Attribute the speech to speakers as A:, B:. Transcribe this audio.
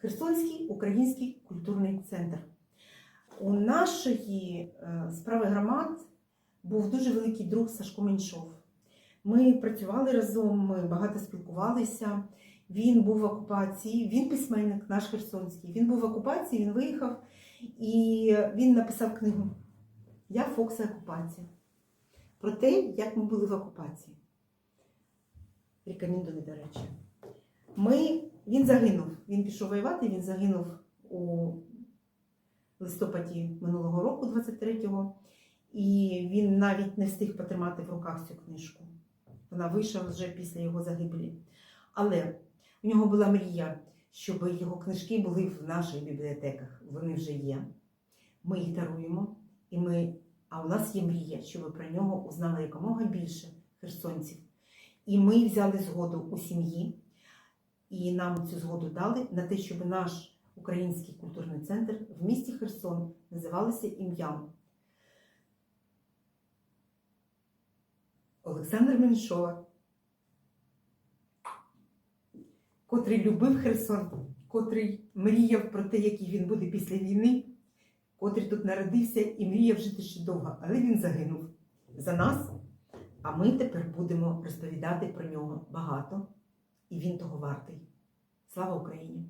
A: Херсонський український культурний центр. У нашої е, справи громад був дуже великий друг Сашко Меньшов. Ми працювали разом, ми багато спілкувалися. Він був в окупації, він письменник наш Херсонський. Він був в окупації, він виїхав і він написав книгу Я Фокса окупація. Про те, як ми були в окупації. Рекомендую, до речі. Ми, він загинув. Він пішов воювати, він загинув у листопаді минулого року, 23-го, і він навіть не встиг потримати в руках цю книжку. Вона вийшла вже після його загибелі. Але у нього була мрія, щоб його книжки були в наших бібліотеках. Вони вже є. Ми їх даруємо, і ми, а у нас є мрія, щоб про нього узнало якомога більше херсонців. І ми взяли згоду у сім'ї, і нам цю згоду дали на те, щоб наш український культурний центр в місті Херсон називалися ім'ям Олександра Меншова, котрий любив Херсон, котрий мріяв про те, який він буде після війни, котрий тут народився і мріяв жити ще довго, але він загинув за нас. А ми тепер будемо розповідати про нього багато, і він того вартий. Слава Україні!